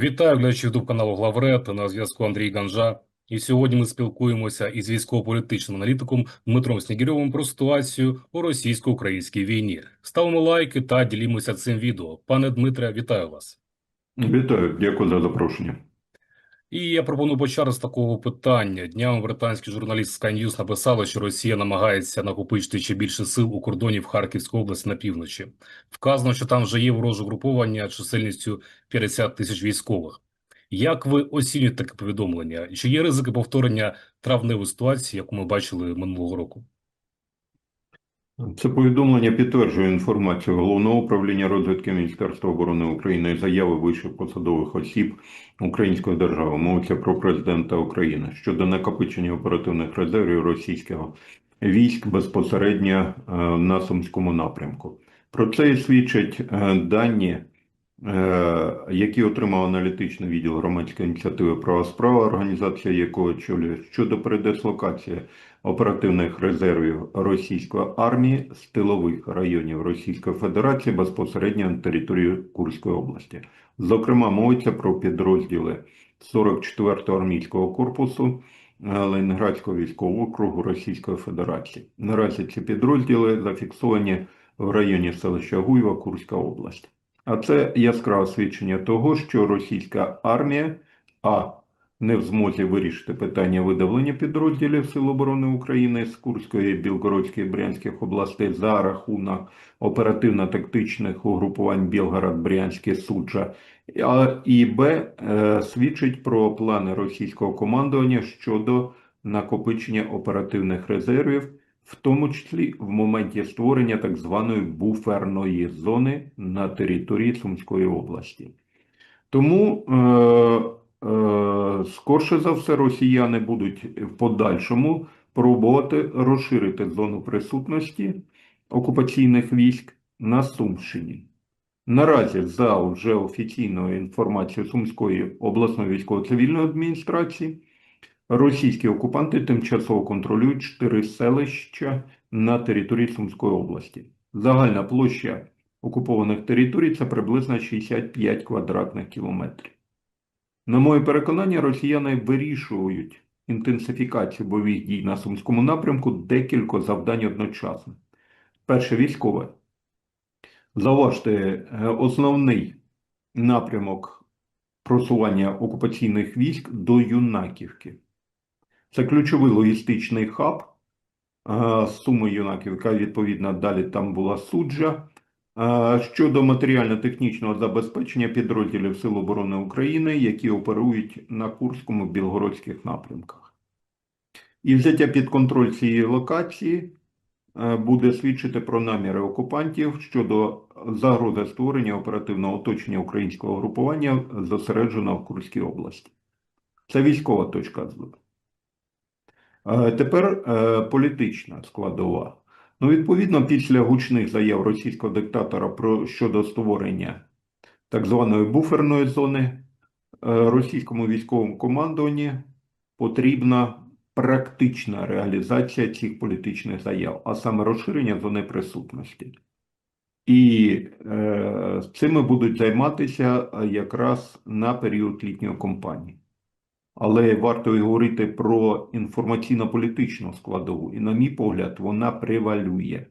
Вітаю глядачів до каналу Главред. На зв'язку Андрій Ганжа. І сьогодні ми спілкуємося із військово-політичним аналітиком Дмитром Снігірьовим про ситуацію у російсько-українській війні. Ставимо лайки та ділімося цим відео. Пане Дмитре, вітаю вас. Вітаю, дякую за запрошення. І я пропоную почати з такого питання. Днями британський журналіст Sky News написала, що Росія намагається накопичити ще більше сил у кордоні в Харківській області на півночі. Вказано, що там вже є вороже груповання чисельністю 50 тисяч військових. Як ви оцінюєте таке повідомлення? Чи є ризики повторення травневої ситуації, яку ми бачили минулого року? Це повідомлення підтверджує інформацію Головного управління розвідки Міністерства оборони України і заяви вищих посадових осіб Української держави. Мовиться про президента України щодо накопичення оперативних резервів російського військ безпосередньо е, на Сумському напрямку. Про це і свідчать е, дані, які отримав аналітичний відділ громадської ініціативи Права справа, організація якого очолює щодо передислокації оперативних резервів російської армії з тилових районів Російської Федерації безпосередньо на територію Курської області. Зокрема, мовиться про підрозділи 44-го армійського корпусу е, Ленінградського військового округу Російської Федерації. Наразі ці підрозділи зафіксовані в районі селища Гуєва, Курська область. А це яскраве свідчення того, що російська армія а не в змозі вирішити питання видавлення підрозділів Сил оборони України з Курської, Білгородської, Брянських областей за рахунок оперативно-тактичних угрупувань Білгород, Брянське, Суджа, а і Б е, свідчить про плани російського командування щодо накопичення оперативних резервів, в тому числі в моменті створення так званої буферної зони на території Сумської області. Тому е, е, скорше за все росіяни будуть в подальшому пробувати розширити зону присутності окупаційних військ на Сумщині. Наразі за вже офіційною інформацією Сумської обласної військово-цивільної адміністрації російські окупанти тимчасово контролюють чотири селища на території Сумської області. Загальна площа окупованих територій це приблизно 65 квадратних кілометрів. На моє переконання, росіяни вирішують інтенсифікацію бойових дій на Сумському напрямку декілька завдань одночасно. Перше військове. Зауважте, е, основний напрямок просування окупаційних військ до Юнаківки. Це ключовий логістичний хаб е, Суми Юнаківка, відповідно, далі там була суджа. Е, Щодо матеріально-технічного забезпечення підрозділів Сил оборони України, які оперують на Курському Білгородських напрямках. І взяття під контроль цієї локації е, буде свідчити про наміри окупантів щодо загрози створення оперативного оточення українського групування, зосередженого в Курській області. Це військова точка зору. Е, Тепер е, політична складова. Ну, відповідно, після гучних заяв російського диктатора про щодо створення так званої буферної зони е, російському військовому командуванні потрібна практична реалізація цих політичних заяв, а саме розширення зони присутності. І е, цими будуть займатися якраз на період літньої кампанії. Але варто говорити про інформаційно-політичну складову, і, на мій погляд, вона превалює.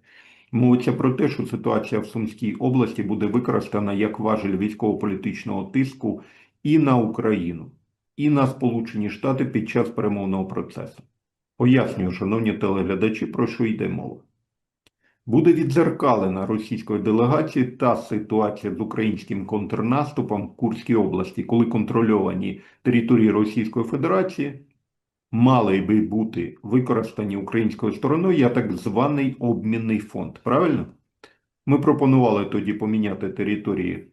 Мовиться про те, що ситуація в Сумській області буде використана як важель військово-політичного тиску і на Україну, і на Сполучені Штати під час перемовного процесу. Пояснюю, шановні телеглядачі, про що йде мова. Буде відзеркалена російською делегацією та ситуація з українським контрнаступом в Курській області, коли контрольовані території Російської Федерації мали би бути використані українською стороною як так званий обмінний фонд. Правильно? Ми пропонували тоді поміняти території,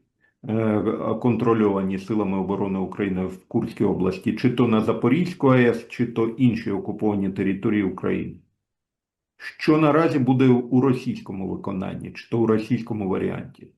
е, контрольовані силами оборони України в Курській області, чи то на Запорізьку АЕС, чи то інші окуповані території України що наразі буде у російському виконанні, чи то у російському варіанті.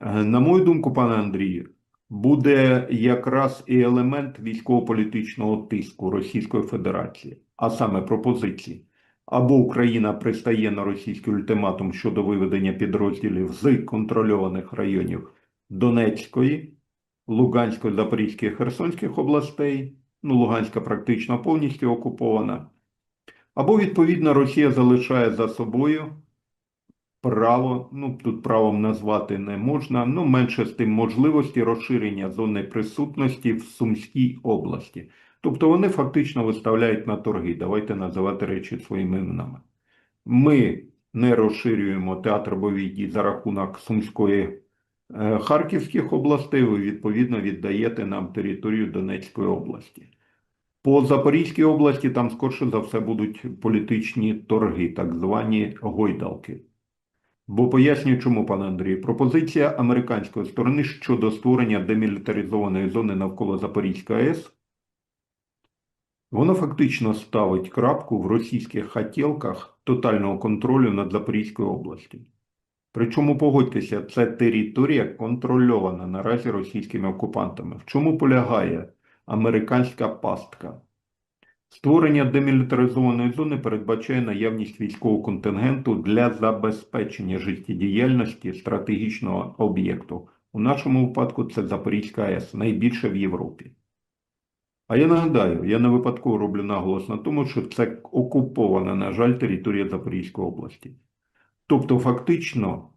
Е, На мою думку, пане Андрію, буде якраз і елемент військово-політичного тиску Російської Федерації, а саме пропозиції. Або Україна пристає на російський ультиматум щодо виведення підрозділів з контрольованих районів Донецької Луганської, Запорізької, Херсонських областей. Ну, Луганська практично повністю окупована. Або, відповідно, Росія залишає за собою право, ну тут правом назвати не можна, ну менше з тим можливості розширення зони присутності в Сумській області. Тобто вони фактично виставляють на торги. Давайте називати речі своїми іменами. Ми не розширюємо театр бойових дій за рахунок Сумської е, Харківських областей, ви відповідно віддаєте нам територію Донецької області. По Запорізькій області там скорше за все будуть політичні торги, так звані гойдалки. Бо пояснюю, чому, пане Андрію, пропозиція американської сторони щодо створення демілітаризованої зони навколо Запорізької АЕС, воно фактично ставить крапку в російських хотілках тотального контролю над Запорізькою областю. Причому, погодьтеся, це територія контрольована наразі російськими окупантами. В чому полягає американська пастка? Створення демілітаризованої зони передбачає наявність військового контингенту для забезпечення життєдіяльності стратегічного об'єкту. У нашому випадку це Запорізька АЕС, найбільша в Європі. А я нагадаю, я не випадково роблю наголос на тому, що це окупована, на жаль, територія Запорізької області. Тобто, фактично,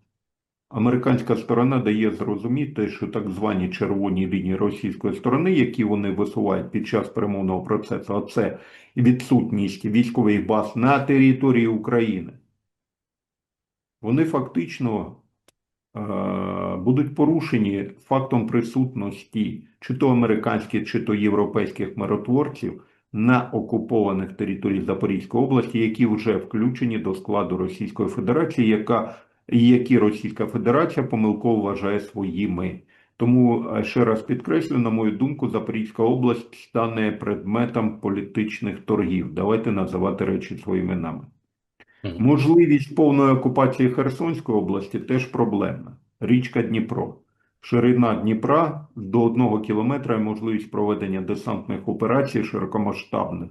американська сторона дає зрозуміти, що так звані червоні лінії російської сторони, які вони висувають під час перемовного процесу, а це відсутність військових баз на території України, вони фактично е, будуть порушені фактом присутності чи то американських, чи то європейських миротворців на окупованих територіях Запорізької області, які вже включені до складу Російської Федерації, яка які Російська Федерація помилково вважає своїми. Тому е, ще раз підкреслю, на мою думку, Запорізька область стане предметом політичних торгів. Давайте називати речі своїми іменами. Можливість повної окупації Херсонської області теж проблемна. Річка Дніпро. Ширина Дніпра до одного кілометра і можливість проведення десантних операцій широкомасштабних.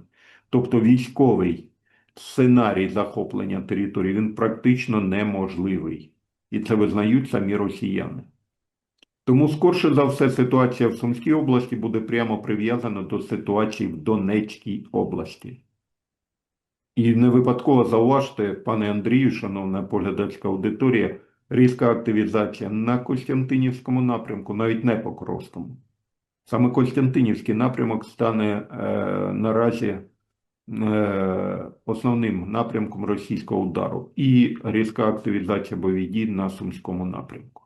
Тобто військовий сценарій захоплення території, він практично неможливий. І це визнають самі росіяни. Тому, скорше за все, ситуація в Сумській області буде прямо прив'язана до ситуації в Донецькій області. І не випадково зауважте, пане Андрію, шановна поглядацька аудиторія, різка активізація на Костянтинівському напрямку, навіть не Покровському. Саме Костянтинівський напрямок стане е, наразі основним напрямком російського удару і різка активізація бойових дій на Сумському напрямку.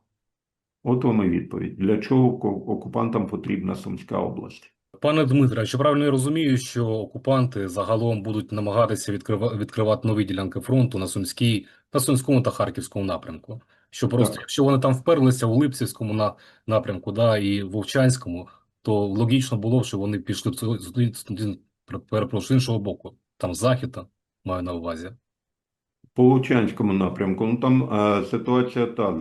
От вам і відповідь. Для чого окупантам потрібна Сумська область? Пане Дмитре, чи правильно я розумію, що окупанти загалом будуть намагатися відкрива- відкривати нові ділянки фронту на Сумській, на Сумському та Харківському напрямку? Що просто, Так. якщо вони там вперлися у Липцівському на, напрямку, да, і Вовчанському, то логічно було б, що вони пішли перепрошую, іншого боку, там Західа, маю на увазі. По Лучанському напрямку, ну там е, ситуація та е,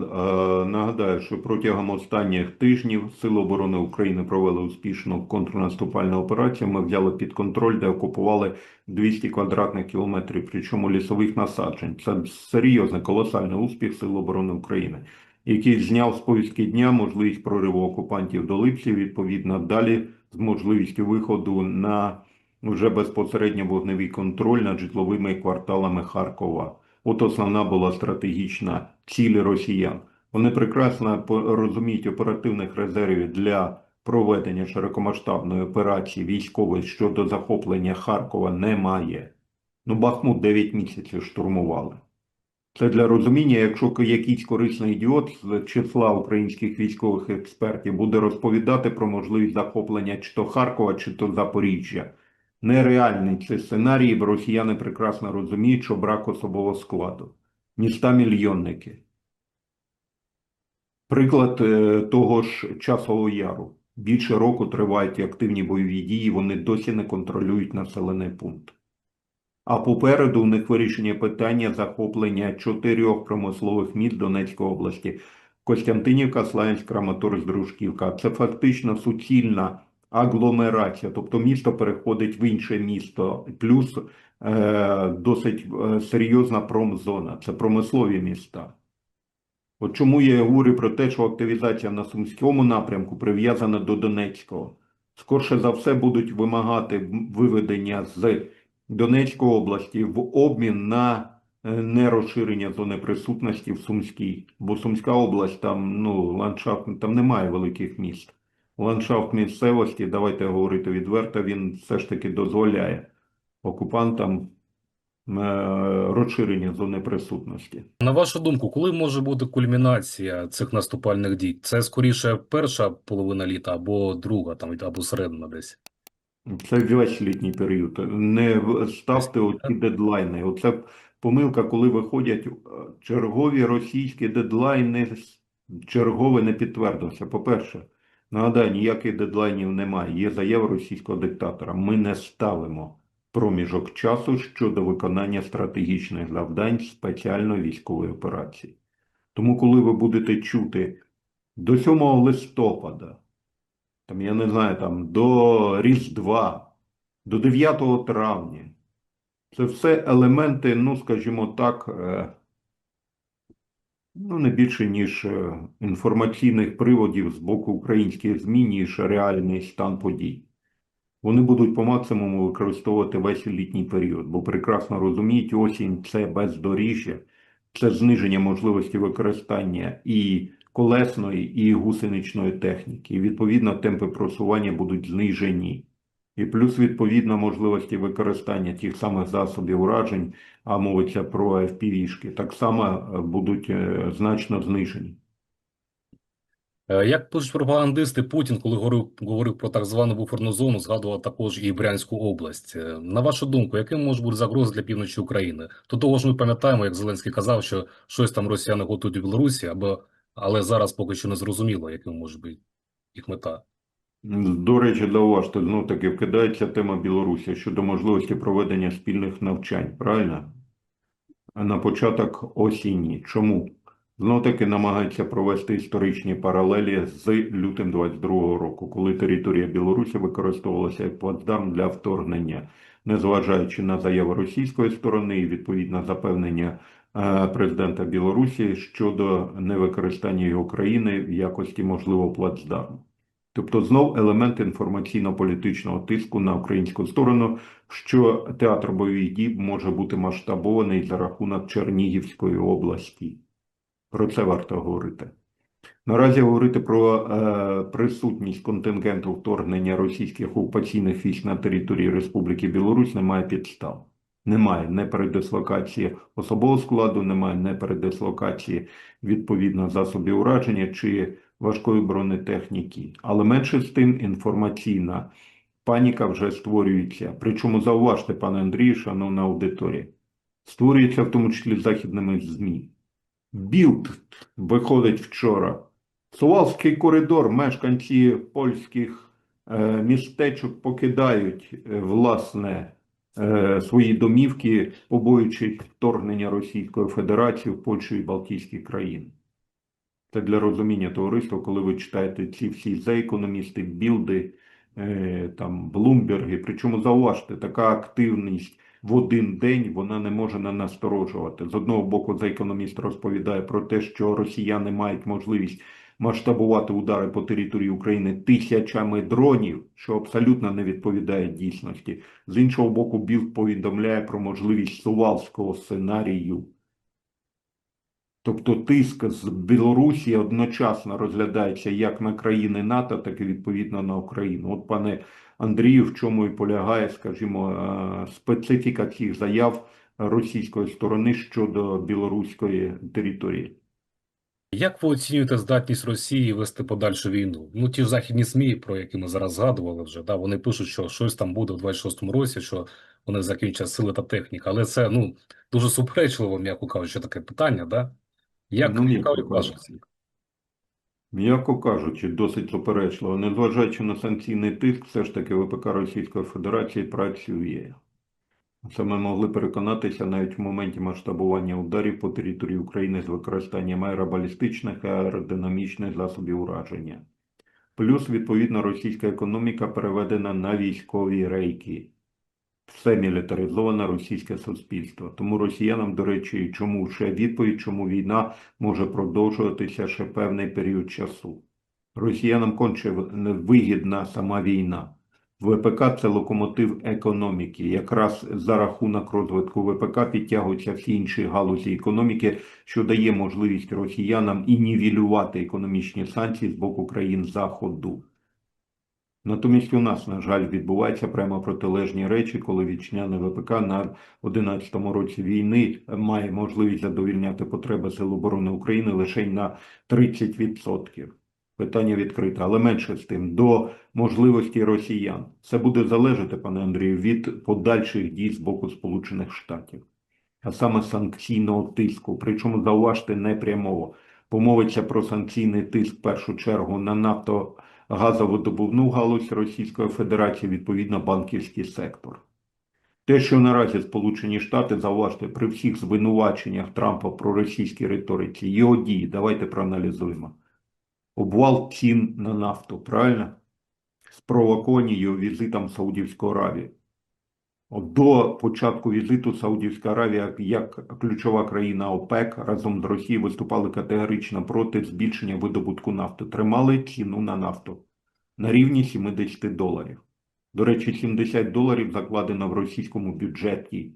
нагадаю, що протягом останніх тижнів Сили оборони України провели успішну контрнаступальну операцію. Ми взяли під контроль, де окупували 200 квадратних кілометрів, причому лісових насаджень. Це серйозний колосальний успіх Сил оборони України, який зняв з повістки дня можливість прориву окупантів до Липців, відповідно далі з можливістю виходу на вже безпосередньо вогневий контроль над житловими кварталами Харкова. От основна була стратегічна ціль росіян. Вони прекрасно розуміють оперативних резервів для проведення широкомасштабної операції військової щодо захоплення Харкова немає. Ну, Бахмут 9 місяців штурмували. Це для розуміння, якщо якийсь корисний ідіот з числа українських військових експертів буде розповідати про можливість захоплення чи то Харкова, чи то Запоріжжя. Нереальний цей сценарій, бо росіяни прекрасно розуміють, що брак особового складу. Міста мільйонники. Приклад е, того ж часового яру. Більше року тривають активні бойові дії, вони досі не контролюють населений пункт. А попереду у них вирішення питання захоплення чотирьох промислових міст Донецької області. Костянтинівка, Славянськ, Краматорськ, Дружківка. Це фактично суцільна агломерація, тобто місто переходить в інше місто, плюс е, досить е, серйозна промзона, це промислові міста. От чому я говорю про те, що активізація на Сумському напрямку прив'язана до Донецького. Скорше за все будуть вимагати виведення з Донецької області в обмін на е, нерозширення зони присутності в Сумській. Бо Сумська область там, ну, ландшафт, там немає великих міст. Ландшафт місцевості, давайте говорити відверто, він все ж таки дозволяє окупантам е, розширення зони присутності. На вашу думку, коли може бути кульмінація цих наступальних дій? Це скоріше перша половина літа або друга, там або середина десь. Це весь літній період. Не ставте оці дедлайни. Оце помилка, коли виходять е, чергові російські дедлайни, чергове не підтвердився. По-перше, нагадаю, ніяких дедлайнів немає. Є заява російського диктатора. Ми не ставимо проміжок часу щодо виконання стратегічних завдань спеціальної військової операції. Тому, коли ви будете чути до 7 листопада, там, я не знаю, там, до Різдва, до 9 травня. Це все елементи, ну, скажімо так, е, ну, не більше, ніж е, інформаційних приводів з боку українських ЗМІ, ніж реальний стан подій. Вони будуть по максимуму використовувати весь літній період, бо прекрасно розуміють, осінь це бездоріжжя, це зниження можливості використання і колесної, і гусеничної техніки. І відповідно темпи просування будуть знижені. І плюс відповідно можливості використання тих самих засобів уражень, а мовиться про FPV-шки, так само е, будуть е, значно знижені. Е, Як пишуть пропагандисти, Путін, коли говорив, говорив про так звану буферну зону, згадував також і Брянську область. На вашу думку, яким може бути загрози для півночі України? До того ж, ми пам'ятаємо, як Зеленський казав, що щось там росіяни готують у Білорусі, або, але зараз поки що не зрозуміло, яким може бути їх мета. До речі, зауважте, знов таки вкидається тема Білорусі щодо можливості проведення спільних навчань, правильно? На початок осінні. Чому? Знов таки намагаються провести історичні паралелі з лютим 22-го року, коли територія Білорусі використовувалася як плацдарм для вторгнення, незважаючи на заяви російської сторони і відповідно запевнення е, президента Білорусі щодо невикористання його країни в якості можливого плацдарму. Тобто знов елемент інформаційно-політичного тиску на українську сторону, що театр бойових дій може бути масштабований за рахунок Чернігівської області. Про це варто говорити. Наразі говорити про е, присутність контингенту вторгнення російських окупаційних військ на території Республіки Білорусь немає підстав. Немає не передислокації особового складу, немає не передислокації відповідно засобів ураження чи важкої бронетехніки. Але менше з тим інформаційна паніка вже створюється. Причому зауважте, пане Андрію, шановна аудиторія, створюється в тому числі західними ЗМІ. Білд виходить вчора. Сувалський коридор мешканці польських е, містечок покидають е, власне е, свої домівки, побоюючись вторгнення Російської Федерації в Польщу і Балтійські країни. Це для розуміння товариства, коли ви читаєте ці всі за-економісти, білди, е, там, Блумберги. Причому зауважте, така активність в один день вона не може не насторожувати. З одного боку, за-економіст розповідає про те, що росіяни мають можливість масштабувати удари по території України тисячами дронів, що абсолютно не відповідає дійсності. З іншого боку, Білд повідомляє про можливість сувалського сценарію. Тобто тиск з Білорусі одночасно розглядається як на країни НАТО, так і відповідно на Україну. От, пане Андрію, в чому і полягає, скажімо, е, специфіка цих заяв російської сторони щодо білоруської території. Як ви оцінюєте здатність Росії вести подальшу війну? Ну, ті ж західні СМІ, про які ми зараз згадували вже, да, вони пишуть, що щось там буде в 26-му році, що вони закінчать сили та техніка. Але це, ну, дуже суперечливо, м'яко кажучи, таке питання, да? Як, Ну, яка м'яко ваша кажучи. М'яко кажучи, досить суперечливо. Незважаючи на санкційний тиск, все ж таки ВПК Російської Федерації працює. Це ми могли переконатися навіть в моменті масштабування ударів по території України з використанням аеробалістичних і аеродинамічних засобів ураження. Плюс, відповідно, російська економіка переведена на військові рейки. Все мілітаризоване російське суспільство. Тому росіянам, до речі, чому ще відповідь, чому війна може продовжуватися ще певний період часу. Росіянам конче вигідна сама війна. ВПК це локомотив економіки. Якраз за рахунок розвитку ВПК підтягуються всі інші галузі економіки, що дає можливість росіянам і нівелювати економічні санкції з боку країн Заходу. Натомість у нас, на жаль, відбуваються прямо протилежні речі, коли вітчизняне ВПК на 11-му році війни має можливість задовільняти потреби Сил оборони України лише на 30%. Питання відкрите, але менше з тим, до можливості росіян. Це буде залежати, пане Андрію, від подальших дій з боку Сполучених Штатів, а саме санкційного тиску. Причому зауважте не прямого. Помовиться про санкційний тиск в першу чергу на нафтогазовидобувну галузь Російської Федерації, відповідно банківський сектор. Те, що наразі Сполучені Штати, зауважте, при всіх звинуваченнях Трампа про російській риториці, його дії, давайте проаналізуємо. Обвал цін на нафту, правильно? Спровоковані його візитом в Саудівську Аравію. До початку візиту Саудівська Аравія як ключова країна ОПЕК разом з Росією виступали категорично проти збільшення видобутку нафти. Тримали ціну на нафту на рівні 70 доларів. До речі, 70 доларів закладено в російському бюджеті.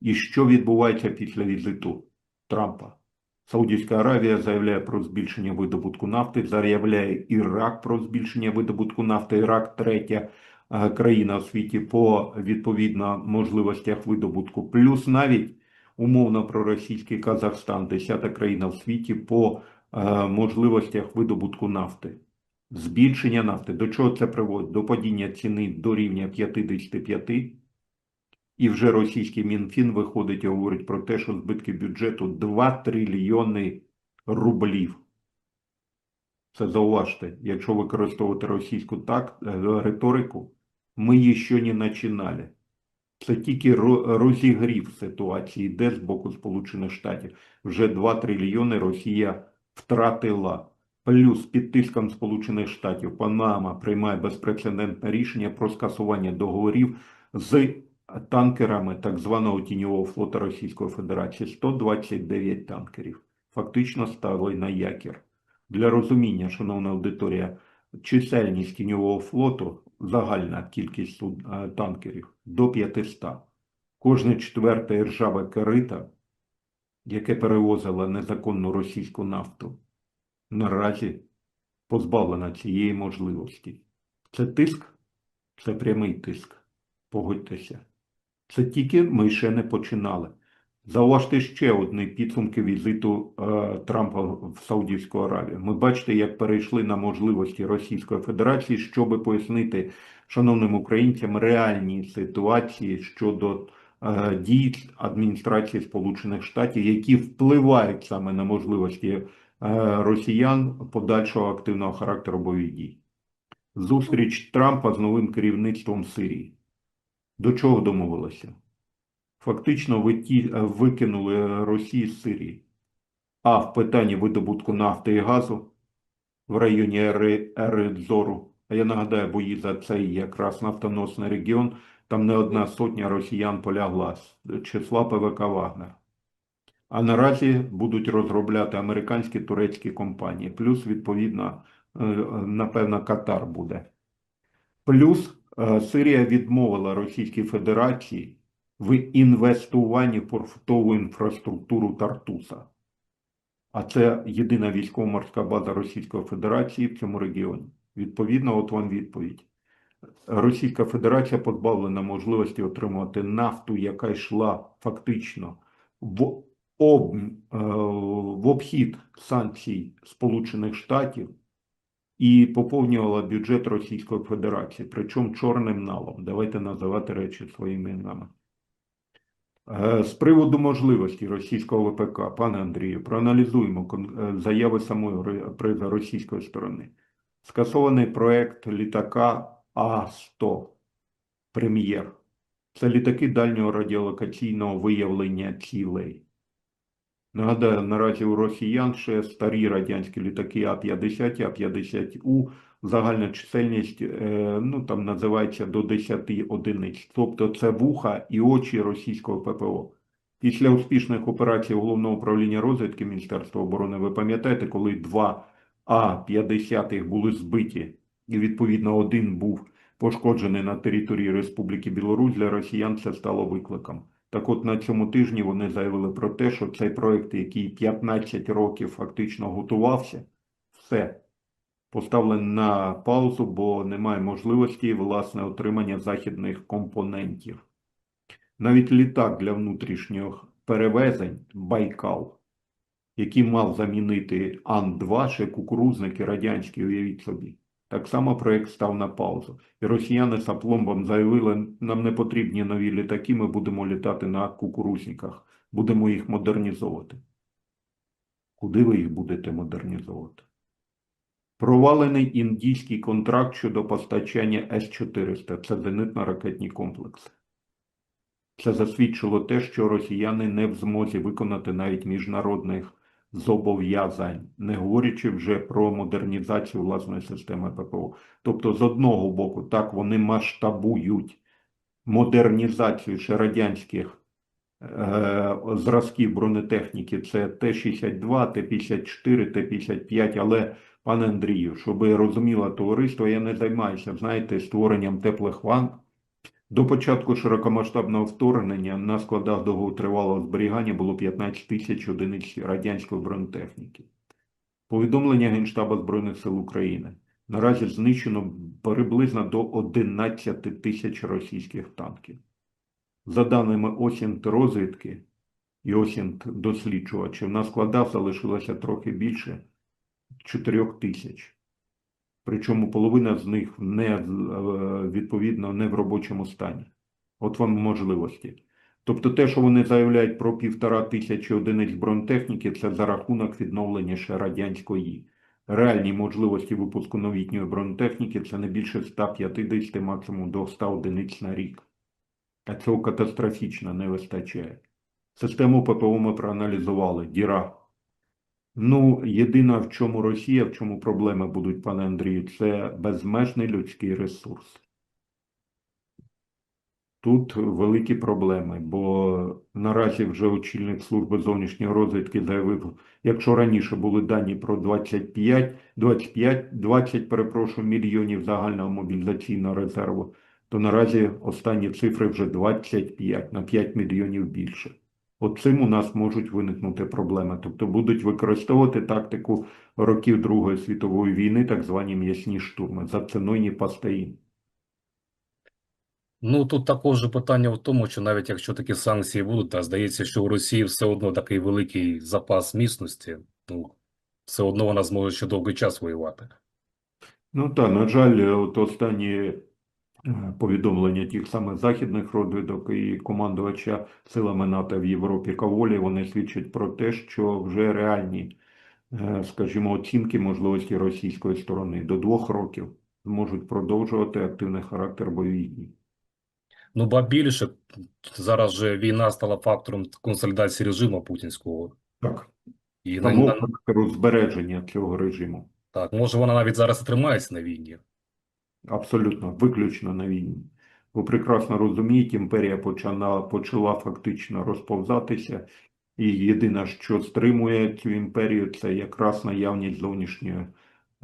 І що відбувається після візиту Трампа? Саудівська Аравія заявляє про збільшення видобутку нафти, заявляє Ірак про збільшення видобутку нафти. Ірак третя країна у світі по відповідно можливостях видобутку. Плюс навіть умовно проросійський Казахстан, десята країна в світі по е, можливостях видобутку нафти. Збільшення нафти. До чого це приводить? До падіння ціни до рівня 55. І вже російський Мінфін виходить і говорить про те, що збитки бюджету 2 трильйони рублів. Це зауважте, якщо використовувати російську так, е, риторику, ми її ще не починали. Це тільки розігрів ситуації, де з боку Сполучених Штатів вже 2 трильйони Росія втратила. Плюс під тиском Сполучених Штатів Панама приймає безпрецедентне рішення про скасування договорів з танкерами так званого тіньового флота Російської Федерації 129 танкерів. Фактично стали на якір. Для розуміння, шановна аудиторія, чисельність тіньового флоту, загальна кількість суд- е, танкерів до 500. Кожне четверте ржаве корита, яке перевозило незаконну російську нафту, наразі позбавлена цієї можливості. Це тиск, це прямий тиск. Погодьтеся. Це тільки ми ще не починали. Зауважте ще одні підсумки візиту е, Трампа в Саудівську Аравію. Ми бачите, як перейшли на можливості Російської Федерації, щоб пояснити шановним українцям реальні ситуації щодо е, дій адміністрації Сполучених Штатів, які впливають саме на можливості е, росіян подальшого активного характеру бойових дій. Зустріч Трампа з новим керівництвом Сирії. До чого домовилися? Фактично е, викинули Росію з Сирії. А в питанні видобутку нафти і газу в районі Ери- Еридзору, а я нагадаю, бої за цей якраз нафтоносний регіон, там не одна сотня росіян полягла з числа ПВК Вагнер. А наразі будуть розробляти американські турецькі компанії, плюс, відповідно, е, е, напевно, Катар буде. Плюс е, Сирія відмовила Російській Федерації в інвестуванні в портову інфраструктуру Тартуса. А це єдина військово-морська база Російської Федерації в цьому регіоні. Відповідно, от вам відповідь. Російська Федерація позбавлена можливості отримувати нафту, яка йшла фактично в, об, е, в обхід санкцій Сполучених Штатів і поповнювала бюджет Російської Федерації, причому чорним налом. Давайте називати речі своїми іменами. Е, З приводу можливості російського ВПК, пане Андрію, проаналізуємо е, заяви самої російської сторони. Скасований проект літака А-100 «Прем'єр». Це літаки дальнього радіолокаційного виявлення цілей. Нагадаю, наразі у росіян ще старі радянські літаки А-50 і А-50У Загальна чисельність, е, ну там називається до 10 одиниць. Тобто це вуха і очі російського ППО. Після успішних операцій Головного управління розвідки Міністерства оборони, ви пам'ятаєте, коли два А-50 були збиті, і відповідно один був пошкоджений на території Республіки Білорусь, для росіян це стало викликом. Так от на цьому тижні вони заявили про те, що цей проект, який 15 років фактично готувався, все поставлений на паузу, бо немає можливості власне отримання західних компонентів. Навіть літак для внутрішніх перевезень Байкал, який мав замінити Ан-2, ще кукурузники радянські, уявіть собі. Так само проект став на паузу. І росіяни з апломбом заявили, нам не потрібні нові літаки, ми будемо літати на кукурузниках, будемо їх модернізовувати. Куди ви їх будете модернізовувати? Провалений індійський контракт щодо постачання С-400 – це зенитно-ракетні комплекси. Це засвідчило те, що росіяни не в змозі виконати навіть міжнародних зобов'язань, не говорячи вже про модернізацію власної системи ППО. Тобто, з одного боку, так вони масштабують модернізацію ще радянських е, зразків бронетехніки, це Т-62, Т-54, Т-55, але, пане Андрію, щоб розуміло товариство, я не займаюся, знаєте, створенням теплих ванн. До початку широкомасштабного вторгнення на складах довготривалого зберігання було 15 тисяч одиниць радянської бронетехніки. Повідомлення Генштаба Збройних сил України. Наразі знищено приблизно до 11 тисяч російських танків. За даними ОСІНТ розвідки і ОСІНТ досліджувачів, на складах залишилося трохи більше 4 тисяч. Причому половина з них не е, відповідно не в робочому стані. От вам можливості. Тобто те, що вони заявляють про півтора тисячі одиниць бронетехніки, це за рахунок відновлення ще радянської. Реальні можливості випуску новітньої бронетехніки це не більше 150, максимум до 100 одиниць на рік. А цього катастрофічно не вистачає. Систему ППО ми проаналізували. Діра. Ну, єдине, в чому Росія, в чому проблеми будуть, пане Андрію, це безмежний людський ресурс. Тут великі проблеми, бо наразі вже очільник служби зовнішньої розвідки заявив, якщо раніше були дані про 25, 25, 20, перепрошую, мільйонів загального мобілізаційного резерву, то наразі останні цифри вже 25, на 5 мільйонів більше. От цим у нас можуть виникнути проблеми. Тобто будуть використовувати тактику років Другої світової війни, так звані м'ясні штурми, за ціною не. Ну, тут також же питання в тому, що навіть якщо такі санкції будуть, та здається, що у Росії все одно такий великий запас міцності, ну, все одно вона зможе ще довгий час воювати. Ну так, на жаль, от останні повідомлення тих самих західних розвідок і командувача силами НАТО в Європі Каволі, вони свідчать про те, що вже реальні, е, скажімо, оцінки можливості російської сторони до двох років зможуть продовжувати активний характер бойових дій. Ну, ба більше, зараз же війна стала фактором консолідації режиму путінського. Так, І тому на, збереження цього режиму. так, може вона навіть зараз і тримається на війні. Абсолютно, виключно на війні. Ви прекрасно розумієте, імперія почала, почала фактично розповзатися, і єдине, що стримує цю імперію, це якраз наявність зовнішнього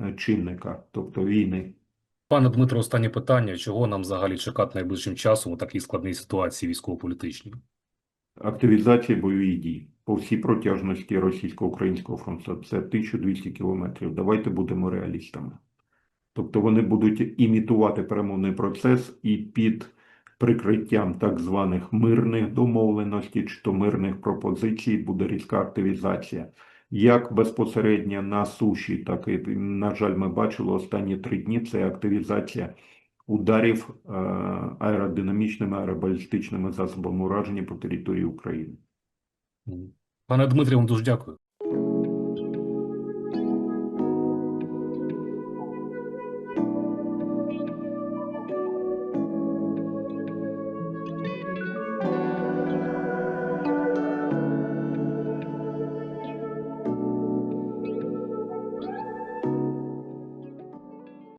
е, чинника, тобто війни. Пане Дмитро, останнє питання. Чого нам взагалі чекати найближчим часом у такій складній ситуації військово-політичній? Активізація бойових дій по всій протяжності російсько-українського фронту. Це 1200 кілометрів. Давайте будемо реалістами. Тобто вони будуть імітувати перемовний процес і під прикриттям так званих мирних домовленостей чи то мирних пропозицій буде різка активізація. Як безпосередньо на суші, так і, на жаль, ми бачили останні три дні це активізація ударів е, аеродинамічними аеробалістичними засобами ураження по території України. Пане Дмитрі, вам дуже дякую.